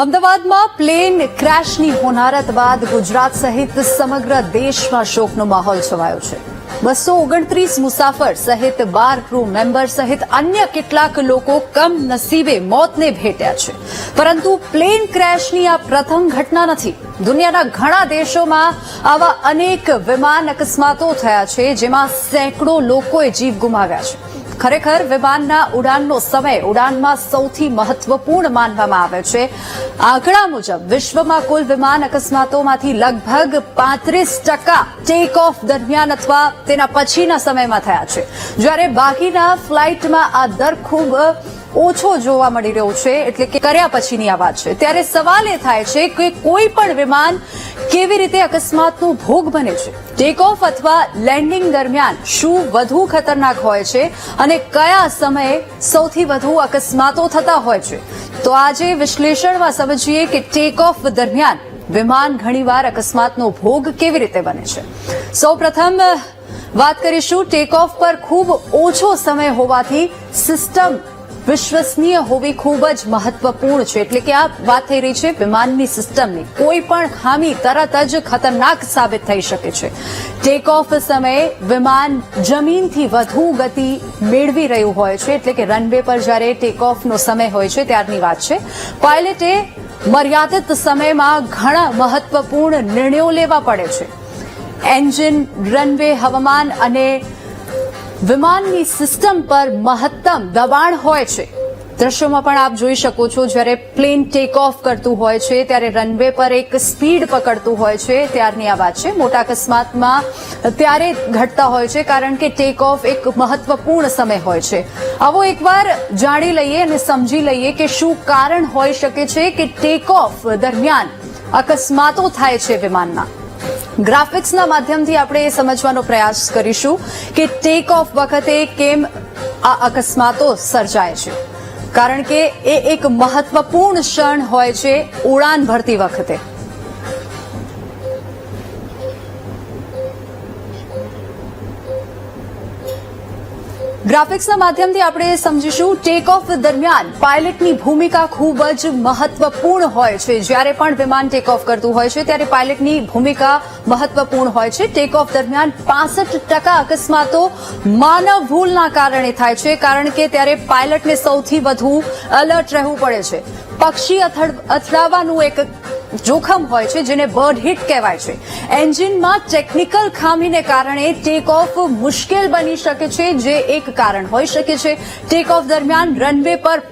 અમદાવાદમાં પ્લેન ક્રેશની હોનારત બાદ ગુજરાત સહિત સમગ્ર દેશમાં શોકનો માહોલ છવાયો છે. બસો ઓગણત્રીસ મુસાફર સહિત બાર ક્રૂ મેમ્બર સહિત અન્ય કેટલાક લોકો કમ નસીબે મોતને ભેટ્યા છે. પરંતુ પ્લેન ક્રેશની આ પ્રથમ ઘટના નથી. દુનિયાના ઘણા દેશોમાં આવા અનેક વિમાન અકસ્માતો થયા છે જેમાં સેંકડો લોકોએ જીવ ગુમાવ્યા છે. ખરેખર વિમાનના ઉડાનનો સમય ઉડાનમાં સૌથી મહત્વપૂર્ણ માનવામાં આવે છે. આંકડા મુજબ વિશ્વમાં કુલ વિમાન અકસ્માતોમાંથી લગભગ પાંત્રીસ ટકા ટેક ઓફ દરમિયાન અથવા તેના પછીના સમયમાં થયા છે. જ્યારે બાકીના ફ્લાઇટમાં આ દર ખૂબ ઓછો જોવા મળી રહ્યો છે, એટલે કે કર્યા પછીની આ વાત છે. ત્યારે સવાલ એ થાય છે કે કોઈ પણ વિમાન કેવી રીતે અકસ્માતનો ભોગ બને છે? ટેક ઓફ અથવા લેન્ડિંગ દરમિયાન શું વધુ ખતરનાક હોય છે? અને કયા સમયે સૌથી વધુ અકસ્માતો થતા હોય છે? તો આજે વિશ્લેષણમાં સમજીએ કે ટેક ઓફ દરમિયાન વિમાન ઘણીવાર અકસ્માતનો ભોગ કેવી રીતે બને છે? સૌપ્રથમ વાત કરીશું ટેક ઓફ પર ખૂબ ઓછો સમય હોવાથી સિસ્ટમ વિશ્વસનીય હોવી ખૂબ જ મહત્વપૂર્ણ છે. એટલે કે આ વાત થઈ રહી છે, વિમાનની સિસ્ટમની. કોઈ પણ ખામી તરત જ ખતરનાક સાબિત થઈ શકે છે. ટેક ઓફ સમયે વિમાન જમીનથી વધુ ગતિ મેળવી રહ્યું હોય છે. એટલે કે રનવે પર જ્યારે ટેક ઓફનો સમય હોય છે, ત્યારની વાત છે. પાયલટે મર્યાદિત સમયમાં ઘણા મહત્વપૂર્ણ નિર્ણયો લેવા પડે છે. એન્જિન રનવે હવામાન અને વિમાનની સિસ્ટમ પર મહત્તમ દબાણ હોય છે. દ્રશ્યોમાં પણ આપ જોઈ શકો છો, જ્યારે પ્લેન ટેક ઓફ કરતું હોય છે, ત્યારે રનવે પર એક સ્પીડ પકડતું હોય છે. ત્યારની આ વાત છે. મોટા અકસ્માતમાં ત્યારે ઘટતા હોય છે, કારણ કે ટેક ઓફ એક મહત્વપૂર્ણ સમય હોય છે. આવો એકવાર જાણી લઈએ અને સમજી લઈએ કે શું કારણ હોઈ શકે છે કે ટેક ઓફ દરમિયાન અકસ્માતો થાય છે વિમાનના ગ્રાફિક્સના માધ્યમથી આપણે એ સમજવાનો પ્રયાસ કરીશું કે ટેક ઓફ વખતે કેમ આ અકસ્માતો સર્જાય છે. કારણ કે એ એક મહત્વપૂર્ણ ક્ષણ હોય છે, ઉડાન ભરતી વખતે. ગ્રાફિક્સના માધ્યમથી આપણે સમજીશું ટેક ઓફ દરમિયાન પાયલટની ભૂમિકા ખૂબ જ મહત્વપૂર્ણ હોય છે. જ્યારે પણ વિમાન ટેક ઓફ કરતું હોય છે, ત્યારે પાયલટની ભૂમિકા મહત્વપૂર્ણ હોય છે. ટેક ઓફ દરમિયાન પાસઠ ટકા અકસ્માતો માનવ ભૂલના કારણે થાય છે, કારણ કે ત્યારે પાયલટને સૌથી વધુ એલર્ટ રહેવું પડે છે. પક્ષી અથડાવવાનું એક જોખમ હોય છે, જેને બર્ડ હિટ કહેવાય છે. એન્જિનમાં ટેકનિકલ ખામીને કારણે ટેક ઓફ મુશ્કેલ બની શકે છે, જે એક કારણ હોઈ શકે છે. ટેક ઓફ દરમિયાન રનવે પર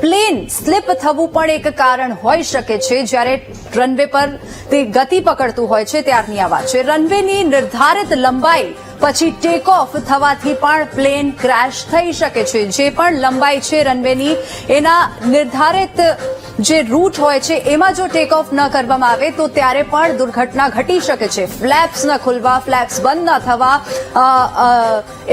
પ્લેન સ્લીપ થવું પણ એક કારણ હોઈ શકે છે. જ્યારે રનવે પર તે ગતિ પકડતું હોય છે, ત્યારની આ વાત છે. રનવેની નિર્ધારિત લંબાઈ પછી ટેક ઓફ થવાથી પણ પ્લેન ક્રેશ થઈ શકે છે. જે પણ લંબાઈ છે રનવેની એના નિર્ધારિત જે રૂટ હોય છે, એમાં જો ટેક ઓફ ન કરવામાં આવે, તો ત્યારે પણ દુર્ઘટના ઘટી શકે છે. ફ્લેપ્સ ન ખુલવા ફ્લેપ્સ બંધ ન થવા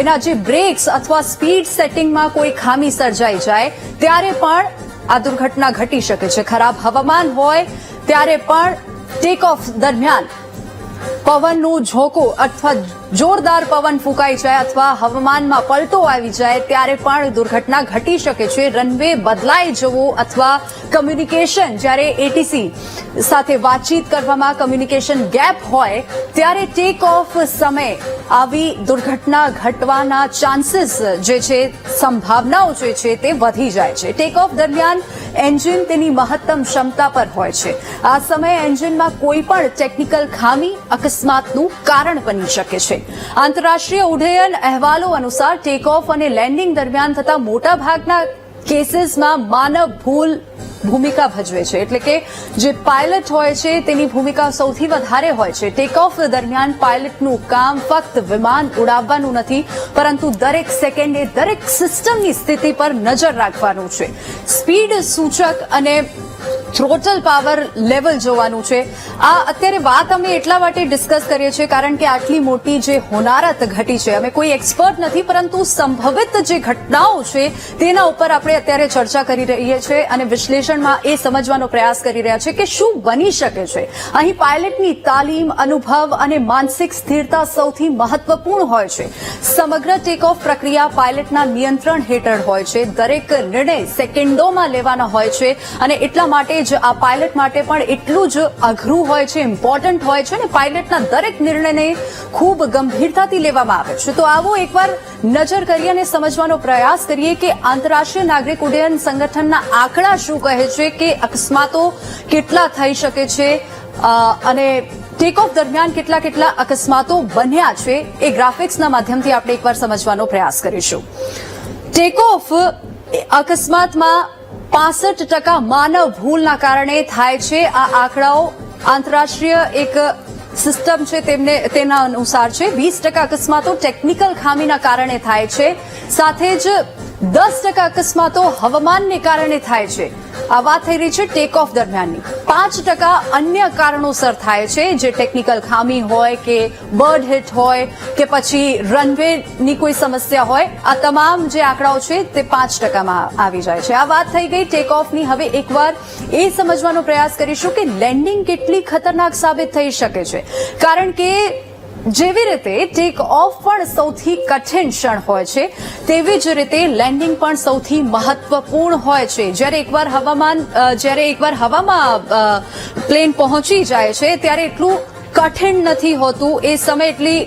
એના જે બ્રેક્સ અથવા સ્પીડ સેટિંગમાં કોઈ ખામી સર્જાઈ જાય, ત્યારે પણ આ દુર્ઘટના ઘટી શકે છે. ખરાબ હવામાન હોય, ત્યારે પણ ટેક ઓફ દરમિયાન પવનનું ઝોકું અથવા જોરદાર પવન ફૂંકાઈ જાય અથવા હવામાનમાં પલટો આવી જાય ત્યારે પણ દુર્ઘટના ઘટી શકે છે. રનવે બદલાઈ જવો અથવા કમ્યુનિકેશન જ્યારે એટીસી સાથે વાતચીત કરવામાં કમ્યુનિકેશન ગેપ હોય ત્યારે ટેક ઓફ સમય આવી દુર્ઘટના ઘટવાના ચાન્સીસ જે છે, સંભાવનાઓ જે છે તે વધી જાય છે. ટેક ઓફ દરમિયાન એન્જિન તેની મહત્તમ ક્ષમતા પર હોય છે. આ સમયે એન્જિનમાં કોઈ પણ ટેકનિકલ ખામી અકસ્માતનું કારણ બની શકે છે. આંતરરાષ્ટ્રીય ઉડ્ડયન અહેવાલો અનુસાર ટેક ઓફ અને લેન્ડિંગ દરમિયાન થતા મોટાભાગના કેસીસમાં માનવ ભૂલ ભૂમિકા ભજવે છે. એટલે કે જે પાયલટ હોય છે, તેની ભૂમિકા સૌથી વધારે હોય છે. ટેક ઓફ દરમિયાન પાયલટનું કામ ફક્ત વિમાન ઉડાવવાનું નથી, પરંતુ દરેક સેકન્ડે દરેક સિસ્ટમની સ્થિતિ પર નજર રાખવાનું છે. સ્પીડ સૂચક અને થ્રોટલ પાવર લેવલ જોવાનું છે. આ અત્યારે વાત અમે એટલા માટે ડિસ્કસ કરીએ છીએ કારણ કે આટલી મોટી જે હોનારત ઘટી છે, અમે કોઈ એક્સપર્ટ નથી, પરંતુ સંભવિત જે ઘટનાઓ છે, તેના ઉપર આપણે અત્યારે ચર્ચા કરી રહીએ છીએ અને વિશ્લેષણમાં એ સમજવાનો પ્રયાસ કરી રહ્યા છે કે શું બની શકે છે. અહીં પાયલટની તાલીમ, અનુભવ અને માનસિક સ્થિરતા સૌથી મહત્વપૂર્ણ હોય છે. સમગ્ર ટેક ઓફ પ્રક્રિયા પાયલટના નિયંત્રણ હેઠળ હોય છે. દરેક નિર્ણય સેકન્ડોમાં લેવાના હોય છે અને એટલા માટે જ આ પાયલટ માટે પણ એટલું જ અઘરું હોય છે ઇમ્પોર્ટન્ટ હોય છે અને પાયલટના દરેક નિર્ણયને ખૂબ ગંભીરતાથી લેવામાં આવે છે. તો આવો એકવાર નજર કરીએ અને સમજવાનો પ્રયાસ કરીએ કે આંતરરાષ્ટ્રીય નાગરિક ઉડ્ડયન સંગઠનના આંકડા શું કહે છે કે અકસ્માતો કેટલા થઈ શકે છે અને ટેક ઓફ દરમિયાન કેટલા કેટલા અકસ્માતો બન્યા છે એ ગ્રાફિક્સના માધ્યમથી આપણે એકવાર સમજવાનો પ્રયાસ કરીશું. ટેક ઓફ અકસ્માતમાં પાસઠ ટકા માનવ ભૂલના કારણે થાય છે આ આંકડાઓ. આંતરરાષ્ટ્રીય એક સિસ્ટમ છે તેમને, તેના અનુસાર છે. વીસ ટકા અકસ્માતો ટેકનિકલ ખામીના કારણે થાય છે. સાથે જ દસ ટકા અકસ્માતો હવામાનને કારણે થાય છે. આ વાત થઈ રહી છે ટેક ઓફ દરમિયાનની. પાંચ ટકા અન્ય કારણોસર થાય છે, જે ટેકનિકલ ખામી હોય કે બર્ડ હિટ હોય કે પછી રનવેની કોઈ સમસ્યા હોય, આ તમામ જે આંકડાઓ છે તે પાંચ ટકામાં આવી જાય છે. આ વાત થઈ ગઈ ટેક ઓફની હવે એકવાર એ સમજવાનો પ્રયાસ કરીશું કે લેન્ડિંગ કેટલી ખતરનાક સાબિત થઈ શકે છે. કારણ કે જેવી રીતે ટેક ઓફ પણ સૌથી કઠિન ક્ષણ હોય છે, તેવી જ રીતે લેન્ડિંગ પણ સૌથી મહત્વપૂર્ણ હોય છે. જ્યારે એકવાર હવામાન જ્યારે એકવાર હવામાં પ્લેન પહોંચી જાય છે, ત્યારે એટલું કઠિન નથી હોતું. એ સમય એટલી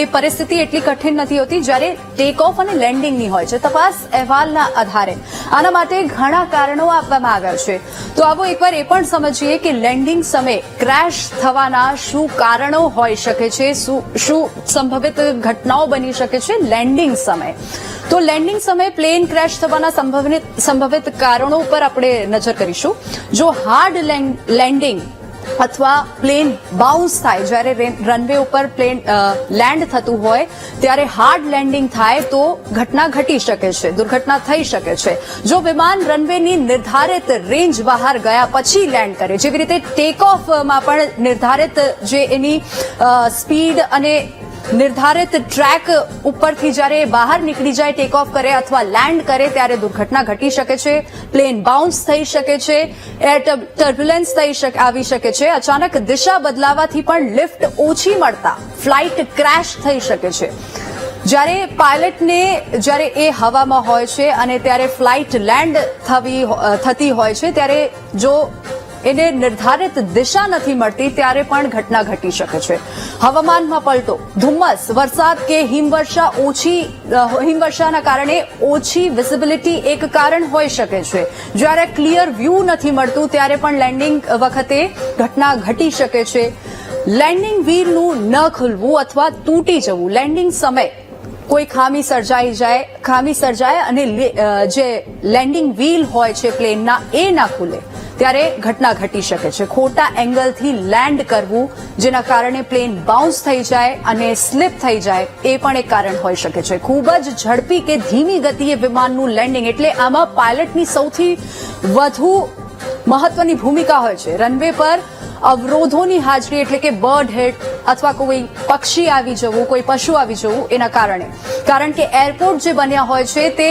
એ પરિસ્થિતિ એટલી કઠિન નથી હોતી જ્યારે ટેક ઓફ અને લેન્ડિંગની હોય છે. તપાસ અહેવાલના આધારે. આના માટે ઘણા કારણો આપવામાં આવ્યા છે. તો આવો એકવાર એ પણ સમજીએ કે લેન્ડિંગ સમયે ક્રેશ થવાના શું કારણો હોઈ શકે છે, શું શું સંભવિત ઘટનાઓ બની શકે છે લેન્ડિંગ સમયે. તો લેન્ડિંગ સમયે પ્લેન ક્રેશ થવાના સંભવિત સંભવિત કારણો ઉપર આપણે નજર કરીશું. જો હાર્ડ લેન્ડિંગ અથવા પ્લેન બાઉન્સ થાય, જ્યારે રનવે ઉપર પ્લેન લેન્ડ થતું હોય, ત્યારે હાર્ડ લેન્ડિંગ થાય તો ઘટના ઘટી શકે છે, દુર્ઘટના થઈ શકે છે. જો વિમાન રનવેની નિર્ધારિત રેન્જ બહાર ગયા પછી લેન્ડ કરે, જેવી રીતે ટેક ઓફમાં પણ નિર્ધારિત જે એની સ્પીડ અને નિર્ધારિત ટ્રેક ઉપરથી જ્યારે બહાર નીકળી જાય ટેક ઓફ કરે અથવા લેન્ડ કરે ત્યારે દુર્ઘટના ઘટી શકે છે. પ્લેન બાઉન્સ થઈ શકે છે. એર ટર્બ્યુલન્સ થઈ શકે આવી શકે છે. અચાનક દિશા બદલાવાથી પણ લિફ્ટ ઓછી મળતા ફ્લાઇટ ક્રેશ થઈ શકે છે. જ્યારે પાયલટને જ્યારે એ હવામાં હોય છે અને ત્યારે ફ્લાઇટ લેન્ડ થવી થતી હોય છે, ત્યારે જો એને નિર્ધારિત દિશા નથી મળતી ત્યારે પણ ઘટના ઘટી શકે છે. હવામાનમાં પલટો, ધુમ્મસ, વરસાદ કે હિમવર્ષા ઓછી હિમવર્ષાના કારણે ઓછી વિઝિબિલિટી એક કારણ હોઈ શકે છે. જ્યારે ક્લિયર વ્યૂ નથી મળતું ત્યારે પણ લેન્ડિંગ વખતે ઘટના ઘટી શકે છે. લેન્ડિંગ વ્હીલનું ન ખુલવું અથવા તૂટી જવું લેન્ડિંગ સમય કોઈ ખામી સર્જાઈ જાય, ખામી સર્જાય અને જે લેન્ડિંગ વ્હીલ હોય છે પ્લેનના એ ના ખુલે. ત્યારે ઘટના ઘટી શકે છે. ખોટા એંગલથી લેન્ડ કરવું, જેના કારણે પ્લેન બાઉન્સ થઈ જાય અને સ્લીપ થઈ જાય, એ પણ એક કારણ હોઈ શકે છે. ખૂબ જ ઝડપી કે ધીમી ગતિએ વિમાનનું લેન્ડિંગ એટલે આમાં પાયલટની સૌથી વધુ મહત્વની ભૂમિકા હોય છે. રનવે પર અવરોધોની હાજરી એટલે કે બર્ડ હેડ અથવા કોઈ પક્ષી આવી જવું, કોઈ પશુ આવી જવું, એના કારણે. કારણ કે એરપોર્ટ જે બન્યા હોય છે તે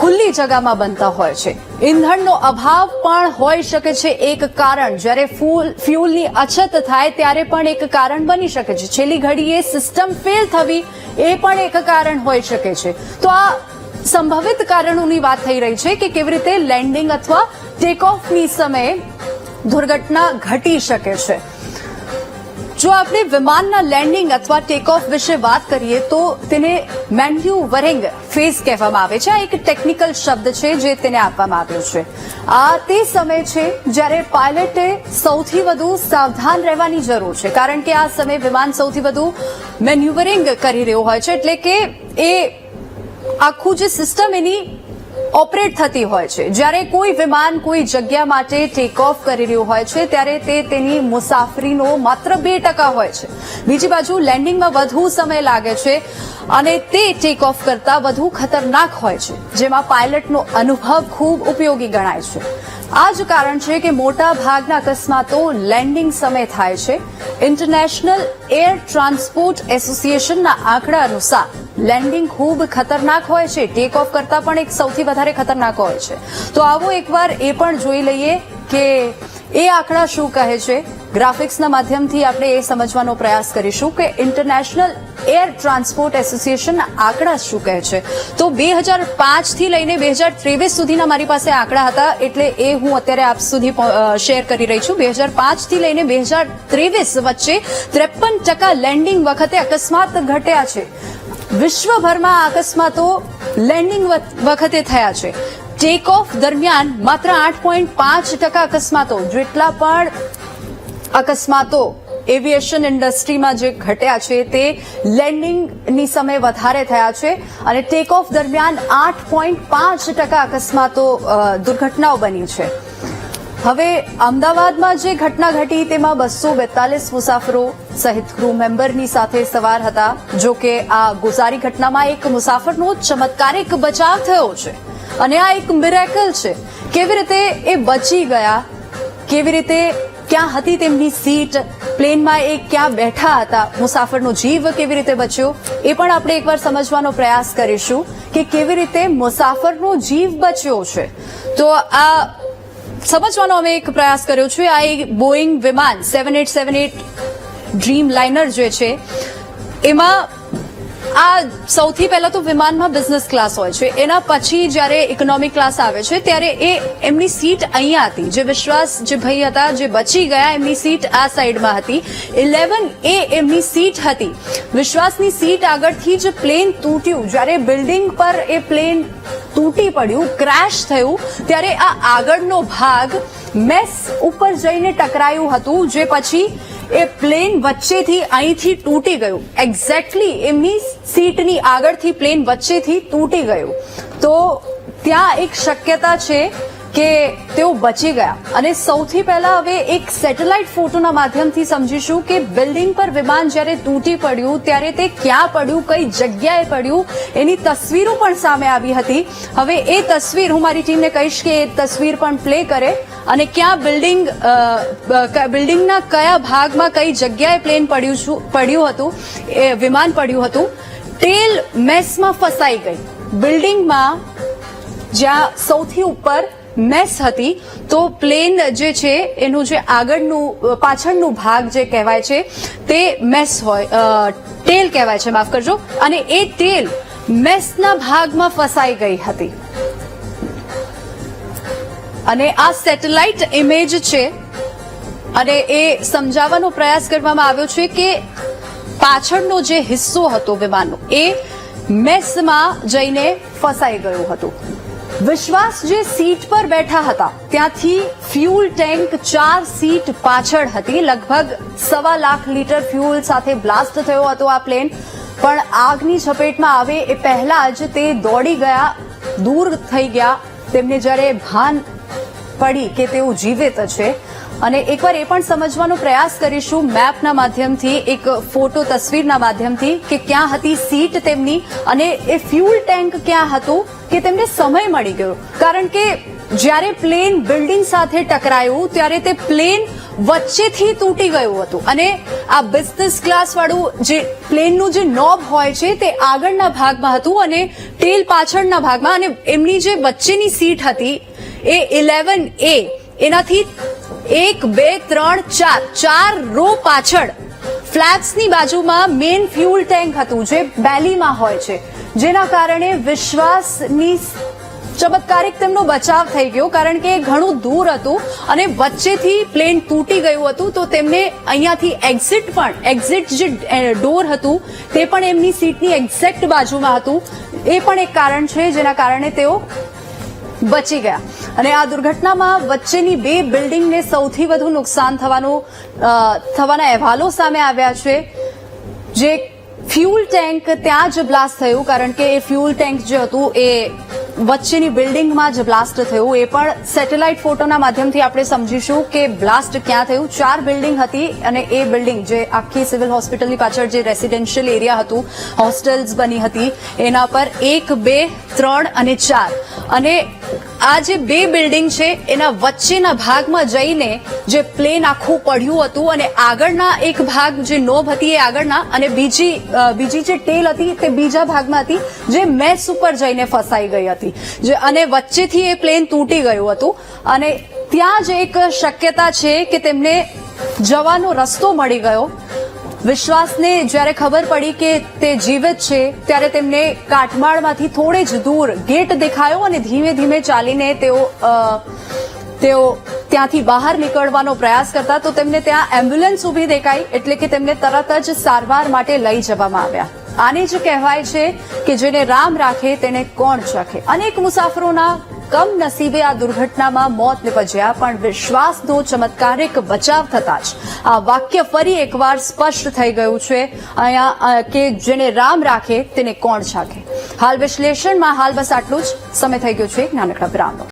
ખુલ્લી જગામાં બનતા હોય છે. ઇંધણનો અભાવ પણ હોઈ શકે છે એક કારણ. જ્યારે ફૂલ, ફ્યુલની અછત થાય ત્યારે પણ એક કારણ બની શકે છે. છેલ્લી ઘડીએ સિસ્ટમ ફેલ થવી એ પણ એક કારણ હોઈ શકે છે. તો આ સંભવિત કારણોની વાત થઈ રહી છે કે કેવી રીતે લેન્ડિંગ અથવા ટેકઓફની સમયે દુર્ઘટના ઘટી શકે છે. જો આપણે વિમાનના લેન્ડિંગ અથવા ટેક ઓફ વિશે વાત કરીએ તો તેને મેન્યુવરિંગ ફેઝ કહેવામાં આવે છે. આ એક ટેકનિકલ શબ્દ છે જે તેને આપવામાં આવ્યો છે. આ તે સમય છે જ્યારે પાયલટે સૌથી વધુ સાવધાન રહેવાની જરૂર છે. કારણ કે આ સમયે વિમાન સૌથી વધુ મેન્યુવરિંગ કરી રહ્યું હોય છે. એટલે કે એ આખું જે સિસ્ટમ એની ઓપરેટ થતી હોય છે. જ્યારે કોઈ વિમાન કોઈ જગ્યા માટે ટેક ઓફ કરી રહ્યું હોય છે, ત્યારે તે તેની મુસાફરીનો માત્ર બે ટકા હોય છે. બીજી બાજુ લેન્ડિંગમાં વધુ સમય લાગે છે અને તે ટેક ઓફ કરતા વધુ ખતરનાક હોય છે, જેમાં પાયલટનો અનુભવ ખૂબ ઉપયોગી ગણાય છે. આ જ કારણ છે કે મોટા ભાગના અકસ્માતો લેન્ડિંગ સમય થાય છે. ઇન્ટરનેશનલ એર ટ્રાન્સપોર્ટ એસોસિએશનના આંકડા અનુસાર લેન્ડિંગ ખૂબ ખતરનાક હોય છે. ટેક ઓફ કરતા પણ એક સૌથી વધારે ખતરનાક હોય છે. તો આવો એકવાર એ પણ જોઈ લઈએ કે એ આંકડા શું કહે છે. ગ્રાફિક્સના માધ્યમથી આપણે એ સમજવાનો પ્રયાસ કરીશું કે ઇન્ટરનેશનલ એર ટ્રાન્સપોર્ટ એસોસિએશનના આંકડા શું કહે છે. તો બે હજાર પાંચથી લઈને બે હજાર ત્રેવીસ સુધીના મારી પાસે આંકડા હતા, એટલે એ હું અત્યારે આપ સુધી શેર કરી રહી છું. બે હજાર પાંચથી લઈને બે હજાર ત્રેવીસ વચ્ચે ત્રેપન ટકા લેન્ડિંગ વખતે અકસ્માત ઘટ્યા છે. વિશ્વભરમાં અકસ્માતો લેન્ડિંગ વખતે થયા છે. ટેક ઓફ દરમિયાન માત્ર આઠ પોઈન્ટ પાંચ ટકા અકસ્માતો, જેટલા પણ અકસ્માતો એવિએશન ઇન્ડસ્ટ્રીમાં જે ઘટ્યા છે તે લેન્ડિંગની સમયે વધારે થયા છે અને ટેક ઓફ દરમિયાન આઠ પોઈન્ટ પાંચ ટકા અકસ્માતો દુર્ઘટનાઓ બની છે. હવે અમદાવાદમાં જે ઘટના ઘટી, તેમાં બસો બેતાલીસ મુસાફરો સહિત ક્રૂ મેમ્બરની સાથે સવાર હતા. જો કે આ ગુજારી ઘટનામાં એક મુસાફરનો ચમત્કારિક બચાવ થયો છે અને આ એક મિરેકલ છે. કેવી રીતે એ બચી ગયા? કેવી રીતે ક્યાં હતી તેમની સીટ? પ્લેનમાં એ ક્યાં બેઠા હતા? મુસાફરનો જીવ કેવી રીતે બચ્યો? એ પણ આપણે એકવાર સમજવાનો પ્રયાસ કરીશું કે કેવી રીતે મુસાફરનો જીવ બચ્યો છે. તો આ સમજવાનો અમે એક પ્રયાસ કર્યો છે. આ એક બોઈંગ વિમાન seven eight seven eight Dreamliner જે છે, એમાં આ સૌથી પહેલા તો વિમાનમાં બિઝનેસ ક્લાસ હોય છે. એના પછી જ્યારે ઇકોનોમિક ક્લાસ આવે છે, ત્યારે એ એમની સીટ અહીંયા હતી. જે વિશ્વાસ જે ભાઈ હતા, જે બચી ગયા, એમની સીટ આ સાઈડમાં હતી. ઇલેવન એ એમની સીટ હતી. વિશ્વાસની સીટ આગળથી જ પ્લેન તૂટ્યું. જ્યારે બિલ્ડિંગ પર એ પ્લેન તૂટી પડ્યું ક્રેશ થયું, ત્યારે આ આગળનો ભાગ મેસ ઉપર જઈને ટકરાયું હતું, જે પછી એ પ્લેન વચ્ચેથી અહીંથી તૂટી ગયું. એક્ઝેક્ટલી એમની સીટની આગળથી પ્લેન વચ્ચેથી તૂટી ગયું. તો ત્યાં એક શક્યતા છે કે તેઓ બચી ગયા. અને સૌથી પહેલા હવે એક સેટેલાઇટ ફોટોના માધ્યમથી સમજીશું કે બિલ્ડિંગ પર વિમાન જ્યારે તૂટી પડ્યું, ત્યારે તે ક્યાં પડ્યું, કઈ જગ્યાએ પડ્યું, એની તસવીરો પણ સામે આવી હતી. હવે એ તસવીર હું મારી ટીમને કહીશ કે એ તસવીર પણ પ્લે કરે અને ક્યાં બિલ્ડિંગ બિલ્ડિંગના કયા ભાગમાં કઈ જગ્યાએ પ્લેન પડ્યું પડ્યું હતું, એ વિમાન પડ્યું હતું ટેલ મેસમાં ફસાઈ ગઈ. બિલ્ડિંગમાં જ્યાં સૌથી ઉપર મેસ હતી, તો પ્લેન જે છે, એનું જે આગળનું પાછળનું ભાગ જે કહેવાય છે, તે મેસ હોય તેલ કહેવાય છે, માફ કરજો. અને એ તેલ મેસના ભાગમાં ફસાઈ ગઈ હતી. અને આ સેટેલાઇટ ઇમેજ છે, અને એ સમજાવવાનો પ્રયાસ કરવામાં આવ્યો છે કે પાછળનો જે હિસ્સો હતો વિમાનનો, એ મેસમાં જઈને ફસાઈ ગયું હતું. વિશ્વાસ જે સીટ પર બેઠા હતા, ત્યાંથી ફ્યુલ ટેન્ક ચાર સીટ પાછળ હતી. લગભગ સવા લાખ લીટર ફ્યુલ સાથે બ્લાસ્ટ થયો હતો આ પ્લેન. પણ આગની ઝપેટમાં આવે એ પહેલા જ તે દોડી ગયા, દૂર થઈ ગયા. તેમને જ્યારે ભાન પડી કે તેઓ જીવિત છે. અને એકવાર એ પણ સમજવાનો પ્રયાસ કરીશું મેપના માધ્યમથી, એક ફોટો તસવીરના માધ્યમથી કે ક્યાં હતી સીટ તેમની અને એ ફ્યુલ ટેન્ક ક્યાં હતું. કે તેમને સમય મળી ગયો. કારણ કે જ્યારે પ્લેન બિલ્ડિંગ સાથે ટકરાયું, ત્યારે તે પ્લેન વચ્ચેથી તૂટી ગયું હતું. અને આ બિઝનેસ ક્લાસ વાળું જે પ્લેનનું જે નોબ હોય છે, તે આગળના ભાગમાં હતું અને ટેલ પાછળના ભાગમાં. અને એમની જે વચ્ચેની સીટ હતી, એ ઇલેવન એ એનાથી એક, બે, ત્રણ, ચાર ચાર રો પાછળ ફ્લેટ્સની બાજુમાં મેઇન ફ્યુલ ટેન્ક હતું, જે બેલીમાં હોય છે. જેના કારણે વિશ્વાસની ચમત્કારિક તેમનો બચાવ થઈ ગયો, કારણ કે ઘણું દૂર હતું અને વચ્ચેથી પ્લેન તૂટી ગયું હતું, તો તેમને અહીંયાથી એક્ઝિટ પણ એક્ઝિટ જે ડોર હતું, તે પણ એમની સીટની એક્ઝેક્ટ બાજુમાં હતું. એ પણ એક કારણ છે, જેના કારણે તેઓ બચી ગયા. અને આ દુર્ઘટનામાં વચ્ચેની બે બિલ્ડિંગને સૌથી વધુ નુકસાન થવાનું થવાના અહેવાલો સામે આવ્યા છે, જે ફ્યુલ ટેન્ક ત્યાં જ બ્લાસ્ટ થયું કારણ કે એ ફ્યુલ ટેન્ક જે હતું એ વચ્ચેની બિલ્ડિંગમાં જ બ્લાસ્ટ થયું, એ પણ સેટેલાઇટ ફોટોના માધ્યમથી આપણે સમજીશું કે બ્લાસ્ટ ક્યાં થયું. ચાર બિલ્ડિંગ હતી અને એ બિલ્ડિંગ જે આખી સિવિલ હોસ્પિટલની પાછળ જે રેસિડેન્શિયલ એરિયા હતું, હોસ્ટેલ્સ બની હતી. એના પર એક, બે, ત્રણ અને ચાર. અને આ જે બે બિલ્ડિંગ છે, એના વચ્ચેના ભાગમાં જઈને જે પ્લેન આખું પડ્યું હતું અને આગળના એક ભાગ જે નોબ હતી એ આગળના અને બીજી બીજી જે ટેલ હતી તે બીજા ભાગમાં હતી, જે મેસ ઉપર જઈને ફસાઈ ગઈ હતી. જે અને વચ્ચેથી એ પ્લેન તૂટી ગયું હતું અને ત્યાં જ એક શક્યતા છે કે તેમને જવાનો રસ્તો મળી ગયો. વિશ્વાસને જ્યારે ખબર પડી કે તે જીવિત છે, ત્યારે તેમને કાટમાળમાંથી થોડે જ દૂર ગેટ દેખાયો અને ધીમે ધીમે ચાલીને તેઓ તેઓ ત્યાંથી બહાર નીકળવાનો પ્રયાસ કરતા તો તેમને ત્યાં એમ્બ્યુલન્સ ઊભી દેખાઈ એટલે કે તેમને તરત જ સારવાર માટે લઈ જવામાં આવ્યા. આને જ કહેવાય છે કે જેને રામ રાખે તેને કોણ ચખે? અનેક મુસાફરોના કમનસીબે આ દુર્ઘટનામાં મોત નિપજ્યા, પણ વિશ્વાસનો ચમત્કારિક બચાવ થતા જ. આ વાક્ય ફરી એકવાર સ્પષ્ટ થઈ ગયું છે અહીંયા કે જેને રામ રાખે તેને કોણ ચાખે? હાલ વિશ્લેષણમાં હાલ બસ આટલું જ. સમય થઈ ગયો છે નાનકડા વિરામનો